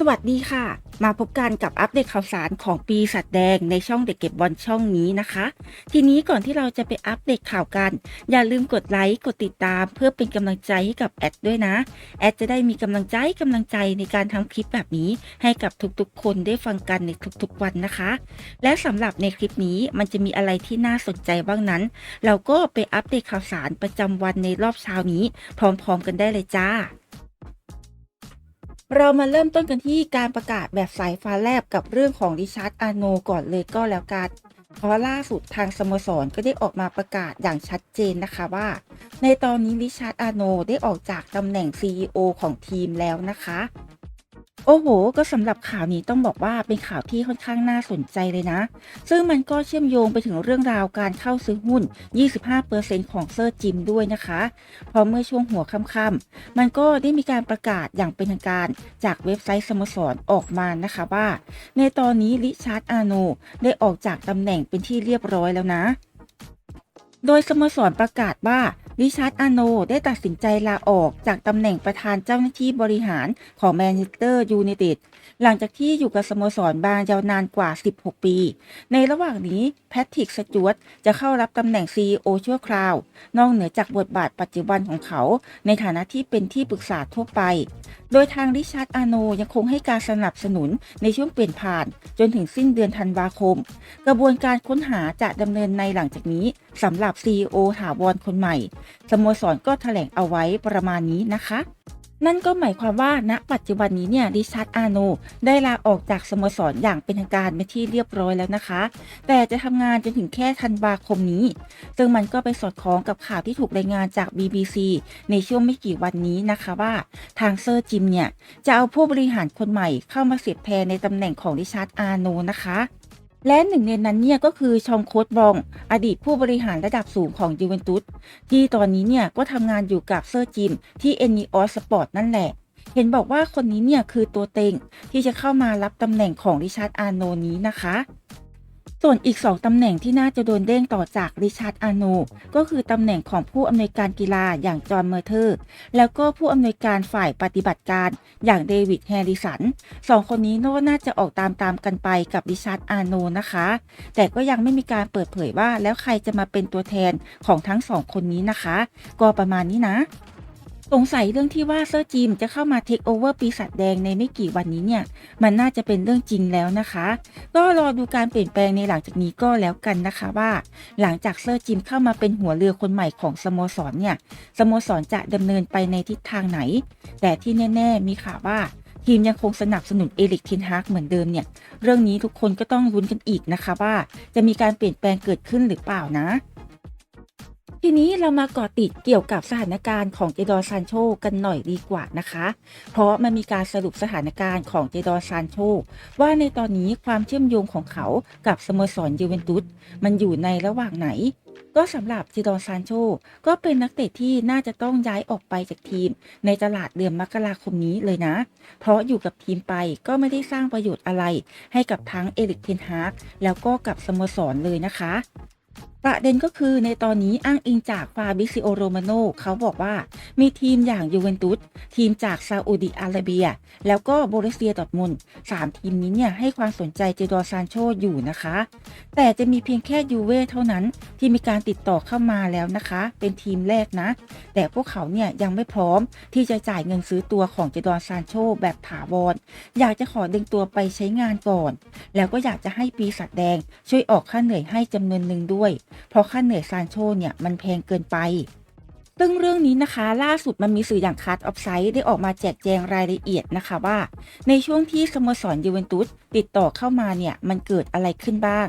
สวัสดีค่ะ มาพบกันกับอัปเดตข่าวสารของปีสัตว์แดงในช่องเด็กเก็บบอลช่องนี้นะคะ ทีนี้ก่อนที่เราจะไปอัปเดตข่าวกัน อย่าลืมกดไลค์กดติดตามเพื่อเป็นกำลังใจให้กับแอดด้วยนะ แอดจะได้มีกำลังใจกำลังใจในการทำคลิปแบบนี้ ให้กับทุกๆ คนได้ฟังกันในทุกๆวันนะคะ และสำหรับในคลิปนี้มันจะมีอะไรที่น่าสนใจบ้างนั้น เราก็ไปอัปเดตข่าวสารประจำวันในรอบเช้านี้ พร้อมๆ กันได้เลยจ้า เรามาเริ่มต้นกันที่การประกาศแบบสายฟ้าแลบกับเรื่องของริชาร์ดอาโนก่อนเลยก็แล้วกันเพราะล่าสุดทางสโมสรก็ได้ออกมาประกาศอย่างชัดเจนนะคะว่า ในตอนนี้ริชาร์ดอาโนได้ออกจากตำแหน่ง CEO ของทีมแล้วนะคะ โอ้โห ก็สำหรับข่าวนี้ต้องบอกว่าเป็นข่าวที่ค่อนข้างน่าสนใจเลยนะ ซึ่งมันก็เชื่อมโยงไปถึงเรื่องราวการเข้าซื้อหุ้น 25%ของเซอร์จิมด้วยนะคะพราะเมื่อช่วงหัวค่ำๆมันก็ได้มีการประกาศอย่างเป็นทางการจากเว็บไซต์สโมสรออกมานะคะว่า ในตอนนี้ริชาร์ดอาโนได้ออกจากตำแหน่งเป็นที่เรียบร้อยแล้วนะ โดยสโมสรประกาศว่า ริชาร์ดอาโนได้ตัดสินใจลาออกจากตำแหน่งประธานเจ้าหน้าที่บริหารของแมนเชสเตอร์ยูไนเต็ด หลังจากที่อยู่กับสโมสรบางยาวนานกว่า 16 ปี ในระหว่างนี้แพทริกสจวตจะเข้ารับตำแหน่ง CEO ชั่วคราว นอกเหนือจากบทบาทปัจจุบันของเขา ในฐานะที่เป็นที่ปรึกษาทั่วไป โดยทางริชาร์ดอาโนยังคงให้การสนับสนุนในช่วงเปลี่ยนผ่าน จนถึงสิ้นเดือนธันวาคม กระบวนการค้นหาจะดำเนินในหลังจากนี้สำหรับ CEO ถาวรคนใหม่สโมสรก็แถลงเอาไว้ประมาณนี้นะคะ นั่นก็หมายความว่าณปัจจุบันนี้เนี่ยริชาร์ดอาโนได้ลาออกจากสโมสรอย่างเป็นทางการเป็นที่เรียบร้อยแล้วนะคะ แต่จะทำงานจนถึงแค่ธันวาคมนี้ ซึ่งมันก็ไปสอดคล้องกับข่าวที่ถูกรายงานจาก BBC ในช่วงไม่กี่วันนี้นะคะว่าทางเซอร์จิมเนี่ยจะเอาผู้บริหารคนใหม่เข้ามาเสียบแทนในตำแหน่งของริชาร์ดอาโนนะคะ และหนึ่งในนั้นเนี่ยก็คือชองโคตบอง อดีตผู้บริหารระดับสูงของยูเวนตุสที่ตอนนี้เนี่ยก็ทำงานอยู่กับเซอร์จิมที่เอนีออสปอร์ตนั่นแหละ เห็นบอกว่าคนนี้เนี่ยคือตัวเต็งที่จะเข้ามารับตำแหน่งของริชาร์ดอาโนนี้นะคะ ส่วนอีก 2ตำแหน่งที่น่าจะโดนเด้งต่อจากริชาร์ดอาโนก็คือตำแหน่งของผู้อำนวยการกีฬาอย่างจอห์นเมอร์เทอร์ แล้วก็ผู้อำนวยการฝ่ายปฏิบัติการอย่างเดวิดแฮร์ริสันสองคนนี้น่าจะออกตามตามกันไปกับริชาร์ดอาโนนะคะ แต่ก็ยังไม่มีการเปิดเผยว่าแล้วใครจะมาเป็นตัวแทนของทั้งสองคนนี้นะคะ ก็ประมาณนี้นะ สงสัยเรื่องที่ว่าเซอร์จิมจะเข้ามาเทคโอเวอร์ปีศาจแดงในไม่กี่วันนี้เนี่ย มันน่าจะเป็นเรื่องจริงแล้วนะคะ ก็รอดูการเปลี่ยนแปลงในหลังจากนี้ก็แล้วกันนะคะว่า หลังจากเซอร์จิมเข้ามาเป็นหัวเรือคนใหม่ของสโมสรเนี่ยสโมสรจะดำเนินไปในทิศทางไหน แต่ที่แน่ ๆ มีข่าวว่าทีมยังคงสนับสนุนเอลิกทินฮากเหมือนเดิมเนี่ย เรื่องนี้ทุกคนก็ต้องลุ้นกันอีกนะคะว่า จะมีการเปลี่ยนแปลงเกิดขึ้นหรือเปล่านะ ทีนี้เรามาเกาะติดเกี่ยวกับสถานการณ์ของเจดอนซานโชกันหน่อยดีกว่านะคะ เพราะมันมีการสรุปสถานการณ์ของเจดอนซานโชว่าในตอนนี้ความเชื่อมโยงของเขากับสโมสรยูเวนตุสมันอยู่ในระหว่างไหน ก็สำหรับเจดอนซานโชก็เป็นนักเตะที่น่าจะต้องย้ายออกไปจากทีม ในตลาดเดือนมกราคมนี้เลยนะ เพราะอยู่กับทีมไปก็ไม่ได้สร้างประโยชน์อะไร ให้กับทั้งเอริกเทนฮากแล้วก็กับสโมสรเลยนะคะ ประเด็นก็คือในตอนนี้อ้างอิงจากฟาบิซิโอโรมาโนเขาบอกว่ามีทีมอย่างยูเวนตุสทีมจากซาอุดิอาระเบีย แล้วก็โบรเซียดอทมุนสามทีมนี้เนี่ยให้ความสนใจเจดอซานโชอยู่นะคะ แต่จะมีเพียงแค่ยูเว่เท่านั้นที่มีการติดต่อเข้ามาแล้วนะคะ เป็นทีมแรกนะ แต่พวกเขาเนี่ยยังไม่พร้อมที่จะจ่ายเงินซื้อตัวของเจดอนซานโชแบบถาวรอยากจะขอดึงตัวไปใช้งานก่อน แล้วก็อยากจะให้ปีศาจแดงช่วยออกค่าเหนื่อยให้จำนวนหนึ่งด้วยเพราะค่าเหนื่อยซานโชเนี่ยมันแพงเกินไป ซึ่งเรื่องนี้นะคะ ล่าสุดมันมีสื่ออย่างคัตออฟไซด์ได้ออกมาแจกแจงรายละเอียดนะคะว่า ในช่วงที่สโมสรยูเวนตุสติดต่อเข้ามาเนี่ยมันเกิดอะไรขึ้นบ้าง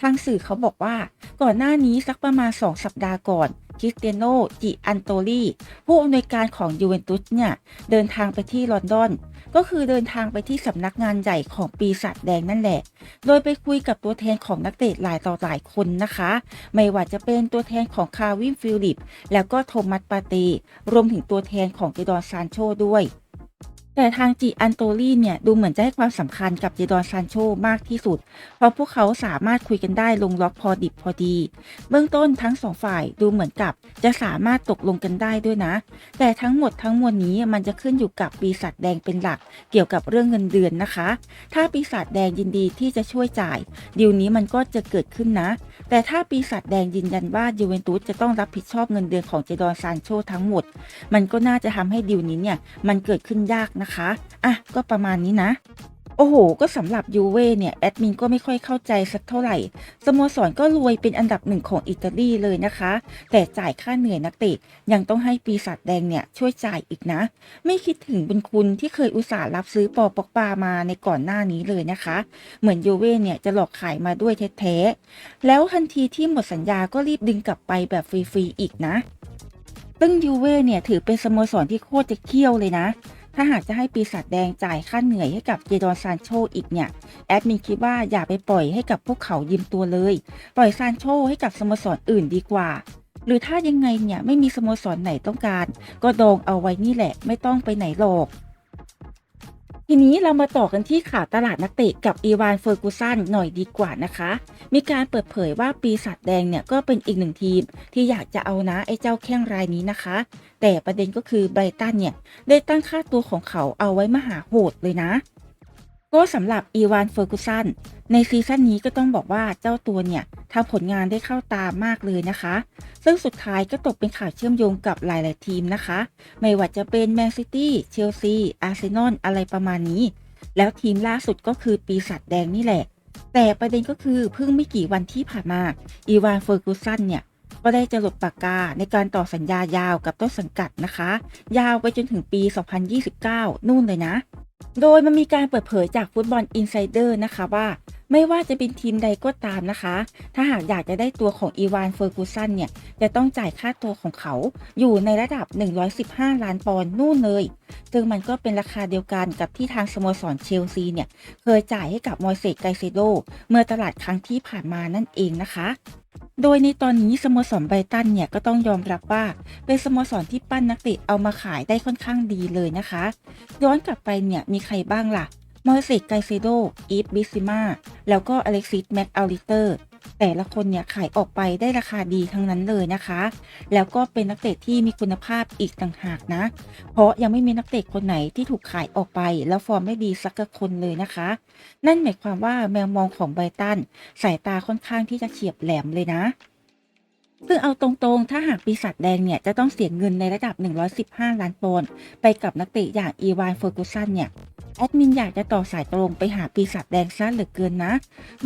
ทางสื่อเขาบอกว่า ก่อนหน้านี้สักประมาณ 2 สัปดาห์ก่อน ริสเตียโนจิอันโตลีผู้อำนวยการของยูเวนตุสเนี่ย เดินทางไปที่ลอนดอน ก็คือเดินทางไปที่สำนักงานใหญ่ของปีศาจแดงนั่นแหละ โดยไปคุยกับตัวแทนของนักเตะหลายต่อหลายคนนะคะ ไม่ว่าจะเป็นตัวแทนของคาร์วินฟิลิป แล้วก็โทมัสปาเตรวมถึงตัวแทนของเจดอนซานโชด้วย แต่ทางจีอันโตลีเนี่ยดูเหมือนจะให้ความสำคัญกับเจดอนซานโชมากที่สุด เพราะพวกเขาสามารถคุยกันได้ลงล็อกพอดิบพอดี เบื้องต้นทั้งสองฝ่ายดูเหมือนกับจะสามารถตกลงกันได้ด้วยนะ แต่ทั้งหมดทั้งมวลนี้มันจะขึ้นอยู่กับปีศาจแดงเป็นหลัก เกี่ยวกับเรื่องเงินเดือนนะคะ ถ้าปีศาจแดงยินดีที่จะช่วยจ่ายดีลนี้มันก็จะเกิดขึ้นนะ แต่ถ้าปีศาจแดงยืนยันว่ายูเวนตุสจะต้องรับผิดชอบเงินเดือนของเจดอนซานโชทั้งหมด มันก็น่าจะทำให้ดีลนี้เนี่ยมันเกิดขึ้นยากนะนะคะอะก็ประมาณนี้นะโอ้โห ก็สำหรับยูเว่เนี่ย แอดมินก็ไม่ค่อยเข้าใจสักเท่าไหร่ สโมสรก็รวยเป็นอันดับหนึ่งของอิตาลีเลยนะคะ แต่จ่ายค่าเหนื่อยนักเตะ ยังต้องให้ปีศาจแดงเนี่ย ช่วยจ่ายอีกนะ ไม่คิดถึงบุญคุณที่เคยอุตส่าห์รับซื้อปอปอกปามาในก่อนหน้านี้เลยนะคะ เหมือนยูเว่เนี่ย จะหลอกขายมาด้วยแท้ๆ แล้วทันทีที่หมดสัญญาก็รีบดึงกลับไปแบบฟรีๆอีกนะซึ่งยูเว่เนี่ยถือเป็นสโมสรที่โคตรจะเขี้ยวเลยนะ ถ้าหากจะให้ปีศาจแดงจ่ายค่าเหนื่อยให้กับเจดอนซานโชอีกเนี่ย แอดมินคิดว่าอย่าไปปล่อยให้กับพวกเขายืมตัวเลย ปล่อยซานโชให้กับสโมสรอื่นดีกว่า หรือถ้ายังไงเนี่ยไม่มีสโมสรไหนต้องการ ก็ดองเอาไว้นี่แหละไม่ต้องไปไหนหรอก ทีนี้เรามาต่อกันที่ข่าวตลาดนักเตะกับอีวานเฟอร์กูสันหน่อยดีกว่านะคะ มีการเปิดเผยว่าปีศาจแดงเนี่ยก็เป็นอีกหนึ่งทีม ที่อยากจะเอานะไอ้เจ้าแข้งรายนี้นะคะ แต่ประเด็นก็คือไบรตันเนี่ยได้ตั้งค่าตัวของเขาเอาไว้มหาโหดเลยนะ ก็สำหรับอีวานเฟอร์กูสันในซีซั่นนี้ก็ต้องบอกว่าเจ้าตัวเนี่ยทำผลงานได้เข้าตามากเลยนะคะ ซึ่งสุดท้ายก็ตกเป็นข่าวเชื่อมโยงกับหลาย ๆ ทีมนะคะ ไม่ว่าจะเป็นแมนซิตี้ เชลซี อาร์เซนอล อะไรประมาณนี้ แล้วทีมล่าสุดก็คือปีศาจแดงนี่แหละ แต่ประเด็นก็คือเพิ่งไม่กี่วันที่ผ่านมา อีวานเฟอร์กูสันเนี่ยก็ได้จะหลดปากกาในการต่อสัญญายาวกับต้นสังกัดนะคะ ยาวไปจนถึงปี 2029 นู่นเลยนะ โดยมันมีการเปิดเผยจากฟุตบอลอินไซเดอร์นะคะว่า ไม่ว่าจะเป็นทีมใดก็ตามนะคะ ถ้าหากอยากจะได้ตัวของอีวานเฟอร์กูสันเนี่ย จะต้องจ่ายค่าตัวของเขาอยู่ในระดับ 115 ล้านปอนด์นู่นเลย ซึ่งมันก็เป็นราคาเดียวกันกับที่ทางสโมสรเชลซีเนี่ย เคยจ่ายให้กับมอยเซสไกเซโด เมื่อตลาดครั้งที่ผ่านมานั่นเองนะคะโดยในตอนนี้สโมสรไบรตันเนี่ยก็ต้องยอมรับว่า เป็นสโมสรที่ปั้นนักเตะเอามาขายได้ค่อนข้างดีเลยนะคะ ย้อนกลับไปเนี่ยมีใครบ้างล่ะ มอยเซสไกเซโดอีฟบิซิมาแล้วก็อเล็กซิสแม็กอัลลิเตอร์แต่ละคนเนี่ยขายออกไปได้ราคาดีทั้งนั้นเลยนะคะ แล้วก็เป็นนักเตะที่มีคุณภาพอีกต่างหากนะ เพราะยังไม่มีนักเตะคนไหนที่ถูกขายออกไป แล้วฟอร์มไม่ดีสักคนเลยนะคะ นั่นหมายความว่าแมวมองของไบตันสายตาค่อนข้างที่จะเฉียบแหลมเลยนะ ซึ่งเอาตรงๆ ถ้าหากปีศาจแดงเนี่ย จะต้องเสียเงินในระดับ 115 ล้านปอนด์ไปกับนักเตะอย่างอีวานเฟอร์กูสันเนี่ย แอดมินอยากจะต่อสายตรงไปหาปีศาจแดงซะเหลือเกินนะ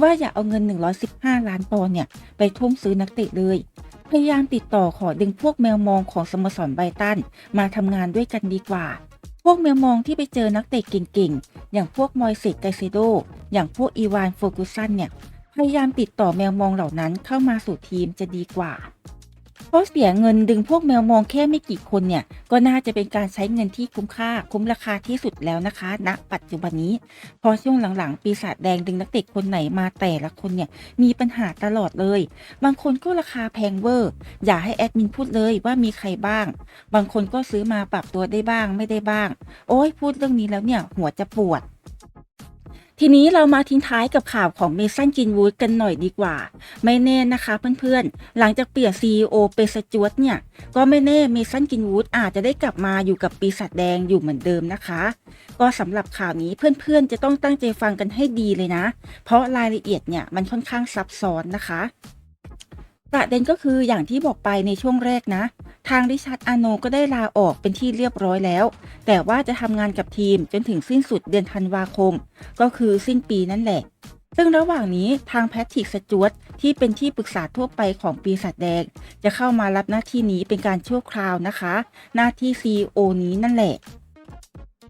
ว่าอย่าเอาเงิน 115 ล้านปอนด์เนี่ย ไปทุ่มซื้อนักเตะเลย พยายามติดต่อขอดึงพวกแมวมองของสโมสรไบตันมาทำงานด้วยกันดีกว่า พวกแมวมองที่ไปเจอนักเตะเก่งๆ อย่างพวกมอยเซสไกเซโด อย่างพวกอีวานเฟอร์กูสันเนี่ย พยายามติดต่อแมวมองเหล่านั้นเข้ามาสู่ทีมจะดีกว่า เพราะเสียเงินดึงพวกแมวมองแค่ไม่กี่คนเนี่ย ก็น่าจะเป็นการใช้เงินที่คุ้มค่าคุ้มราคาที่สุดแล้วนะคะณปัจจุบันนี้ พอช่วงหลังๆ ปีศาจแดงดึงนักเตะคนไหนมาแต่ละคนเนี่ยมีปัญหาตลอดเลย บางคนก็ราคาแพงเวอร์ อย่าให้แอดมินพูดเลยว่ามีใครบ้าง บางคนก็ซื้อมาปรับตัวได้บ้างไม่ได้บ้าง โอ้ยพูดเรื่องนี้แล้วเนี่ยหัวจะปวด ทีนี้เรามาทิ้งท้ายกับข่าวของเมสันกินวูดกันหน่อยดีกว่า ไม่แน่นะคะเพื่อนๆ หลังจากเปลี่ยน CEO เป็นสจวตเนี่ย ก็ไม่แน่เมสันกินวูดอาจจะได้กลับมาอยู่กับปีศาจแดงอยู่เหมือนเดิมนะคะ ก็สำหรับข่าวนี้เพื่อนๆ จะต้องตั้งใจฟังกันให้ดีเลยนะ เพราะรายละเอียดเนี่ยมันค่อนข้างซับซ้อนนะคะ ประเด็นก็คืออย่างที่บอกไปในช่วงแรกนะ ทางริชาร์ดอาโนก็ได้ลาออกเป็นที่เรียบร้อยแล้ว แต่ว่าจะทำงานกับทีมจนถึงสิ้นสุดเดือนธันวาคม ก็คือสิ้นปีนั่นแหละ ซึ่งระหว่างนี้ทางแพทริกสจวตที่เป็นที่ปรึกษาทั่วไปของปีศาจแดง จะเข้ามารับหน้าที่นี้เป็นการชั่วคราวนะคะ หน้าที่ CEO นี้นั่นแหละ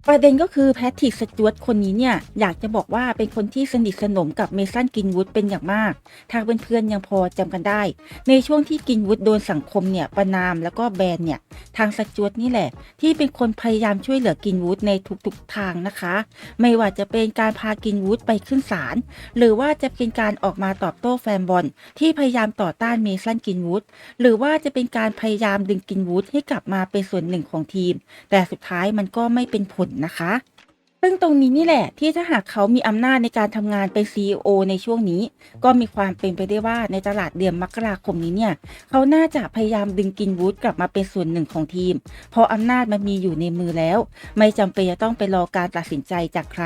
ประเด็นก็คือแพทริกสจวตคนนี้เนี่ย อยากจะบอกว่าเป็นคนที่สนิทสนมกับเมสันกินวูดเป็นอย่างมาก ทางเพื่อนๆยังพอจำกันได้ ในช่วงที่กินวูดโดนสังคมเนี่ยประนามแล้วก็แบนเนี่ย ทางสจวตนี่แหละ ที่เป็นคนพยายามช่วยเหลือกินวูดในทุกๆทางนะคะ ไม่ว่าจะเป็นการพากินวูดไปขึ้นศาลหรือว่าจะเป็นการออกมาตอบโต้แฟนบอลที่พยายามต่อต้านเมสันกินวูดหรือว่าจะเป็นการพยายามดึงกินวูดให้กลับมาเป็นส่วนหนึ่งของทีม แต่สุดท้ายมันก็ไม่เป็นผลนะคะ ซึ่งตรงนี้นี่แหละที่ถ้าหากเขามีอำนาจในการทำงานเป็น CEO ในช่วงนี้ ก็มีความเป็นไปได้ว่าในตลาดเดือนมกราคมนี้เนี่ย เขาน่าจะพยายามดึงกินวูดกลับมาเป็นส่วนหนึ่งของทีม เพราะอำนาจมันมีอยู่ในมือแล้ว ไม่จำเป็นจะต้องไปรอการตัดสินใจจากใคร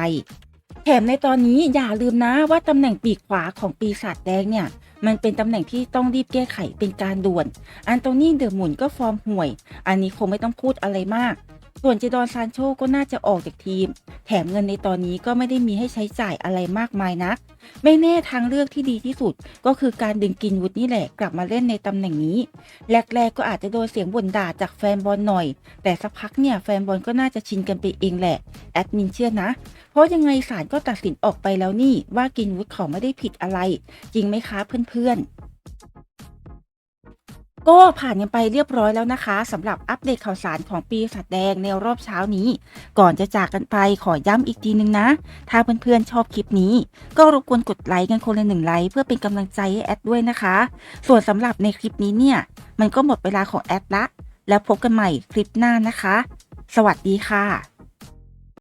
แถมในตอนนี้อย่าลืมนะว่าตำแหน่งปีกขวาของปีศาจแดงเนี่ย มันเป็นตำแหน่งที่ต้องรีบแก้ไขเป็นการด่วน อันโตนี่เดอะหมุนก็ฟอร์มห่วย อันนี้คงไม่ต้องพูดอะไรมาก ส่วนเจดอนซานโชก็น่าจะออกจากทีม แถมเงินในตอนนี้ก็ไม่ได้มีให้ใช้จ่ายอะไรมากมายนัก ไม่แน่ทางเลือกที่ดีที่สุด ก็คือการดึงกินวุฒนี่แหละกลับมาเล่นในตำแหน่งนี้ แรกๆก็อาจจะโดนเสียงบ่นด่าจากแฟนบอลหน่อย แต่สักพักเนี่ยแฟนบอลก็น่าจะชินกันไปเองแหละแอดมินเชื่อนะ เพราะยังไงศาลก็ตัดสินออกไปแล้วนี่ว่ากินวุฒิเขาไม่ได้ผิดอะไร จริงไหมคะเพื่อนๆ ก็ผ่านกันไปเรียบร้อยแล้วนะคะสำหรับอัปเดตข่าวสารของปีศาจแดงในรอบเช้านี้ ก่อนจะจากกันไปขอย้ำอีกทีนึงนะ ถ้าเพื่อนๆชอบคลิปนี้ ก็รบกวนกดไลค์กันคนละหนึ่งไลค์เพื่อเป็นกำลังใจให้แอดด้วยนะคะ ส่วนสำหรับในคลิปนี้เนี่ย มันก็หมดเวลาของแอดละ แล้วพบกันใหม่คลิปหน้านะคะ สวัสดีค่ะ